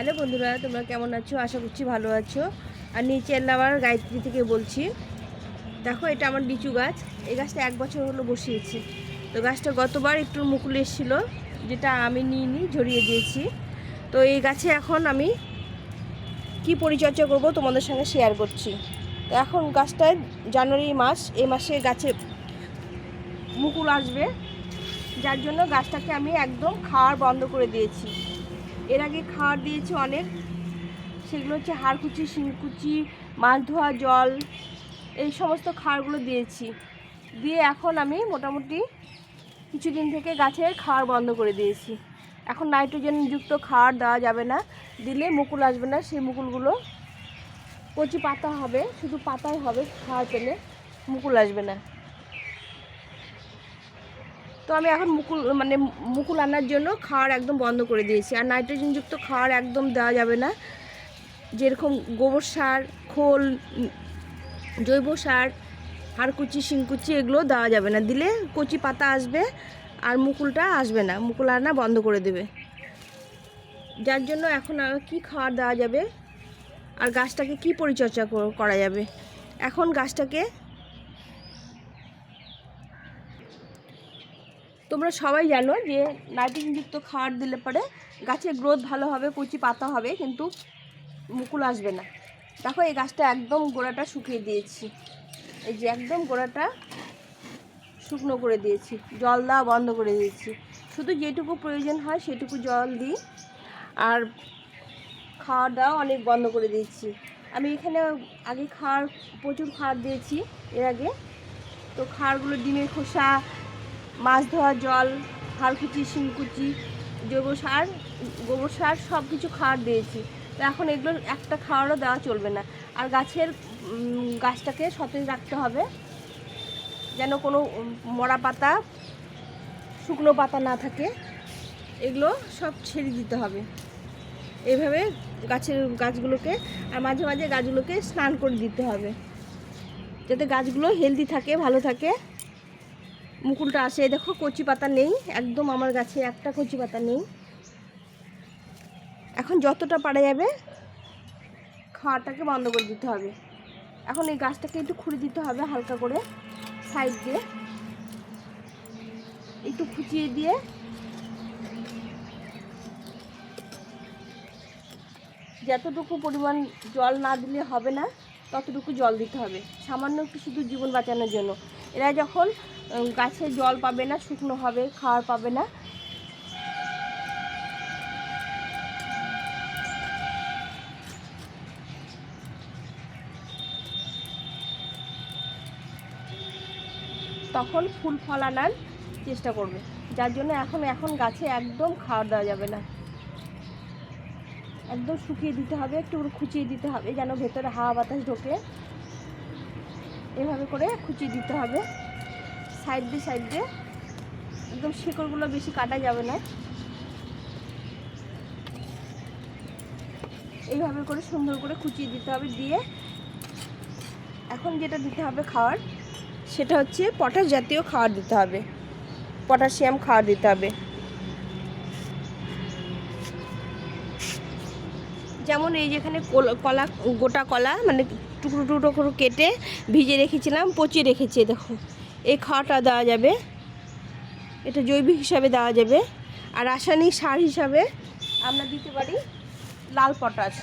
Hello বন্ধুরা, তোমরা কেমন আছো? আশা করছি ভালো আছো। আর নিচে আবার গায়ত্রী থেকে বলছি, দেখো এটা আমার লিচু গাছ। এই গাছটা এক বছর হলো বসিয়েছি। তো গাছটা গতবার একটু মুকুল এসেছিল, যেটা আমি নিয়ে নিই ঝরিয়ে দিয়েছি। তো এই গাছে এখন আমি কি পরিচর্যা করব তোমাদের সঙ্গে শেয়ার করছি। তো এখন গাছটায় জানুয়ারি মাস, এই মাসে গাছে মুকুল আসবে। যার জন্য গাছটাকে আমি একদম খাওয়ার বন্ধ করে দিয়েছি। এর আগে খাওয়ার দিয়েছি অনেক। সেগুলো হচ্ছে হাড়কুচি, শিংকুচি, মাছ ধোয়া, জল, এই সমস্ত খাওয়ারগুলো দিয়েছি। দিয়ে এখন আমি মোটামুটি কিছুদিন থেকে গাছের খাওয়ার বন্ধ করে দিয়েছি। এখন নাইট্রোজেনযুক্ত খাওয়ার দেওয়া যাবে না। দিলে মুকুল আসবে না, সেই মুকুলগুলো কচি পাতা হবে, শুধু পাতাই হবে খাওয়ার পেলে মুকুল আসবে না। তো আমি এখন মুকুল মানে মুকুল আনার জন্য খাওয়ার একদম বন্ধ করে দিয়েছি। আর নাইট্রোজেনযুক্ত খাওয়ার একদম দেওয়া যাবে না। যেরকম গোবর সার, খোল, জৈব সার, হাড়কুচি, শিংকুচি এগুলো দেওয়া যাবে না। দিলে কচি পাতা আসবে আর মুকুলটা আসবে না। মুকুল আনা বন্ধ করে দেবে। যার জন্য এখন কি খাওয়ার দেওয়া যাবে? আর গাছটাকে কি পরিচর্যা করা যাবে? এখন গাছটাকে তোমরা সবাই জানো যে নাইট্রোজেনযুক্ত খাবার দিলে পরে গাছের গ্রোথ ভালো হবে, কচি পাতা হবে, কিন্তু মুকুল আসবে না। দেখো এই গাছটা একদম গোড়াটা শুকিয়ে দিয়েছি। এই যে একদম গোড়াটা শুকনো করে দিয়েছি, জল দেওয়া বন্ধ করে দিয়েছি। শুধু যেটুকু প্রয়োজন হয় সেটুকু জল দিই, আর খাওয়া দাওয়া অনেক বন্ধ করে দিয়েছি। আমি এখানে আগে খাওয়ার, প্রচুর খাবার দিয়েছি, এর আগে। তো খাওয়ারগুলো ডিমের খোসা মাছ ধোয়া, জল হাড়কুচি শিংকুচি, জৈব সার, গোবর সার সব কিছু খাওয়ার দিয়েছি। তো এখন এগুলো একটা খাওয়ারও দেওয়া চলবে না। আর গাছের গাছটাকে সতেজ রাখতে হবে। যেন কোনো মরা পাতা, শুকনো পাতা না থাকে। এগুলো সব ছেড়ে দিতে হবে। এইভাবে গাছের গাছগুলোকে, আর মাঝে মাঝে গাছগুলোকে স্নান করে দিতে হবে। যাতে গাছগুলো হেলদি থাকে, ভালো থাকে। মুকুলটা আসে। দেখো, কচি পাতা নেই, একদম আমার গাছে একটা কচি পাতা নেই। এখন যতটা পারা যাবে, খাওয়াটাকে বন্ধ করে দিতে হবে। এখন এই গাছটাকে একটু খুঁড়ে দিতে হবে হালকা করে, সাইড দিয়ে। একটু খুঁচিয়ে দিয়ে। যতটুকু পরিমাণ জল না দিলে হবে না, ততটুকু জল দিতে হবে। সামান্য একটু শুধু জীবন বাঁচানোর জন্য। এরা যখন গাছে জল পাবে না, শুকনো হবে, খাওয়ার পাবে না। তখন ফুল ফল আনার চেষ্টা করবে। যার জন্য এখন এখন গাছে একদম খাওয়ার দেওয়া যাবে না। একদম শুকিয়ে দিতে হবে, একটু খুঁচিয়ে দিতে হবে, যেন ভেতরে হাওয়া বাতাস ঢোকে। এভাবে করে খুঁচিয়ে দিতে হবে। সাইড দিয়ে সাইড দিয়ে। একদম শিকড়গুলো বেশি কাটা যাবে না। এইভাবে করে সুন্দর করে কুচিয়ে দিতে হবে দিয়ে। এখন যেটা দিতে হবে খাওয়ার, সেটা হচ্ছে পটাশ জাতীয় খাবার দিতে হবে। পটাশিয়াম খাবার দিতে হবে। যেমন এই যেখানে কলা গোটা কলা মানে টুকরো টুকরো করে কেটে ভিজে রেখেছিলাম, পচিয়ে রেখেছি, দেখো। এই খাওয়াটা দেওয়া যাবে। এটা জৈবিক হিসাবে দেওয়া যাবে। আর রাসায়নিক সার হিসাবে আমরা দিতে পারি লাল পটাশ।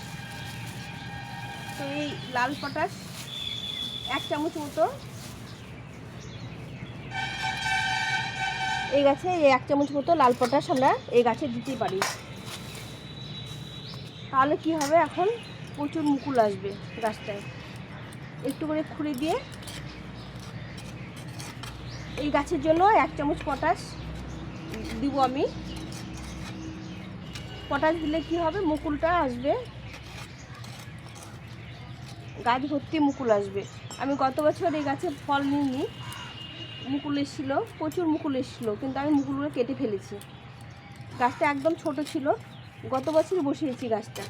তো এই লাল পটাশ এক চামচ মতো। এই গাছে এই এক চামচ মতো লাল পটাশ আমরা এই গাছে দিতে পারি। তাহলে কি হবে? এখন প্রচুর মুকুল আসবে গাছটায়। একটু করে খুঁড়ে দিয়ে এই গাছের জন্য এক চামচ পটাশ দিব আমি। পটাশ দিলে কি হবে? মুকুলটা আসবে। গাছ ভর্তি মুকুল আসবে। আমি গত বছর এই গাছে ফল নিইনি। মুকুল এসেছিল, প্রচুর মুকুল এসেছিল, কিন্তু আমি মুকুলগুলো কেটে ফেলেছি। গাছটা একদম ছোট ছিল। গত বছর বসিয়েছি গাছটা।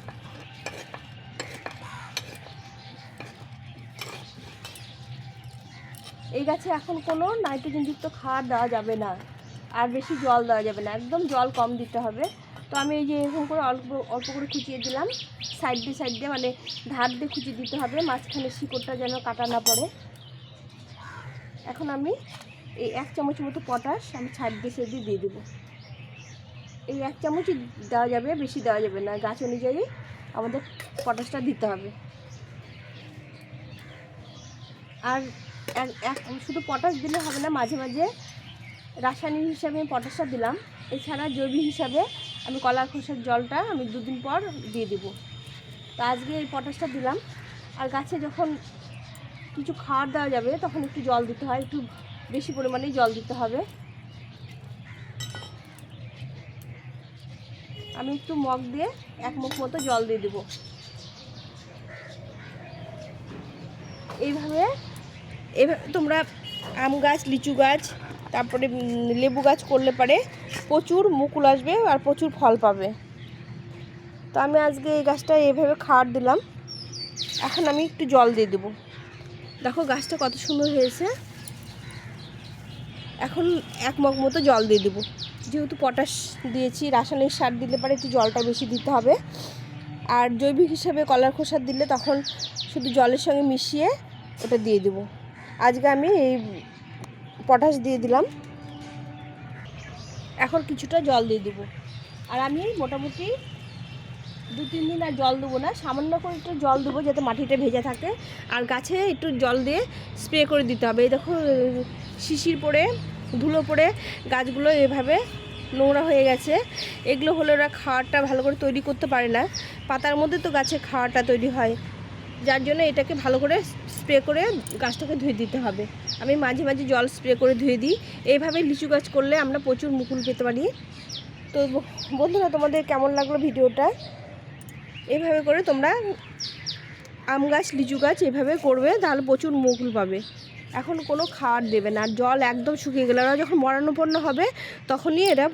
এই গাছে এখন কোনো নাইট্রোজেনযুক্ত খাবার দেওয়া যাবে না। আর বেশি জল দেওয়া যাবে না। একদম জল কম দিতে হবে। তো আমি এই যে এরকম করে অল্প অল্প করে খুঁচিয়ে দিলাম। সাইড দিয়ে সাইড দিয়ে মানে ধার দিয়ে খুঁচিয়ে দিতে হবে। মাঝখানে শিকড়টা যেন কাটা না পড়ে। এখন আমি এই এক চামচ মতো পটাশ আমি সাইড দিয়ে সাইড দিয়ে দিয়ে দেবো। এই এক চামচই দেওয়া যাবে, বেশি দেওয়া যাবে না। গাছ অনুযায়ী আমাদের পটাশটা দিতে হবে। আর এক- শুধু পটাশ দিলে হবে না, মাঝে মাঝে রাসায়নিক হিসাবে আমি পটাশটা দিলাম। এছাড়া জৈবিক হিসাবে আমি কলার খোসার জলটা আমি দুদিন পর দিয়ে দেবো। তো আজকে এই পটাশটা দিলাম। আর গাছে যখন কিছু খাবার দেওয়া যাবে, তখন একটু জল দিতে হয়, একটু বেশি পরিমাণেই জল দিতে হবে। আমি একটু মগ দিয়ে এক মুখ মতো জল দিয়ে দেবো। এইভাবে এভাবে তোমরা আম গাছ, লিচু গাছ, তারপরে লেবু গাছ করলে পারে প্রচুর মুকুল আসবে আর প্রচুর ফল পাবে। তো আমি আজকে এই গাছটা এভাবে খাওয়ার দিলাম। এখন আমি একটু জল দিয়ে দেবো। দেখো গাছটা কত সুন্দর হয়েছে। এখন এক মগ মতো জল দিয়ে দেবো। যেহেতু পটাশ দিয়েছি, রাসায়নিক সার দিলে পরে একটু জলটা বেশি দিতে হবে। আর জৈবিক হিসাবে কলার খোসার দিলে তখন শুধু জলের সঙ্গে মিশিয়ে ওটা দিয়ে দেবো। আজকে আমি এই পটাশ দিয়ে দিলাম। এখন কিছুটা জল দিয়ে দেবো। আর আমি মোটামুটি দু তিন দিন আর জল দেবো না, সামান্য করে একটু জল দেবো যাতে মাটিটা ভেজা থাকে। আর গাছে একটু জল দিয়ে স্প্রে করে দিতে হবে। এই দেখো, শিশির পড়ে ধুলো পড়ে গাছগুলো এভাবে নোংরা হয়ে গেছে। এগুলো হলে ওরা খাওয়ারটা ভালো করে তৈরি করতে পারে না। পাতার মধ্যে তো গাছে খাওয়ারটা তৈরি হয়। যার জন্য এটাকে ভালো করে স্প্রে করে গাছটাকে ধুয়ে দিতে হবে। আমি মাঝে মাঝে জল স্প্রে করে ধুয়ে দিই। এইভাবে লিচু গাছ করলে আমরা প্রচুর মুকুল পেতে পারি। তো বন্ধুরা, তোমাদের কেমন লাগল ভিডিওটা? এভাবে করে তোমরা আম গাছ, লিচু গাছ এভাবে করবে, তাহলে প্রচুর মুকুল পাবে। এখন কোনো খাওয়ার দেবে না। আর জল একদম শুকিয়ে গেলে, ওরা যখন মরণাপন্ন হবে, তখনই এরা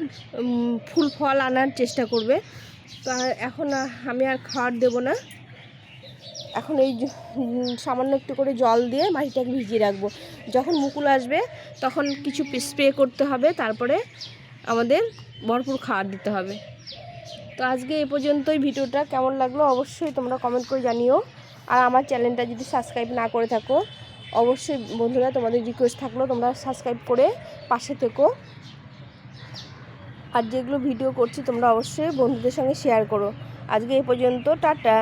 ফুল ফল আনার চেষ্টা করবে। তো এখন আমি আর খাওয়ার দেবো না। এখন এই সামান্য একটু করে জল দিয়ে মাটিটাকে ভিজিয়ে রাখব। যখন মুকুল আসবে, তখন কিছু স্প্রে করতে হবে, তারপরে আমাদের ভরপুর খাবার দিতে হবে। তো আজকে এই পর্যন্তই ভিডিওটা। কেমন লাগল অবশ্যই তোমরা কমেন্ট করে জানিও। আর আমার চ্যানেলটা যদি সাবস্ক্রাইব না করে থাকো, অবশ্যই বন্ধুরা তোমাদের রিকোয়েস্ট থাকল তোমরা সাবস্ক্রাইব করে পাশে থেকো। আর যেগুলো ভিডিও করছি তোমরা অবশ্যই বন্ধুদের সঙ্গে শেয়ার করো। আজকে এ পর্যন্ত, টাটা।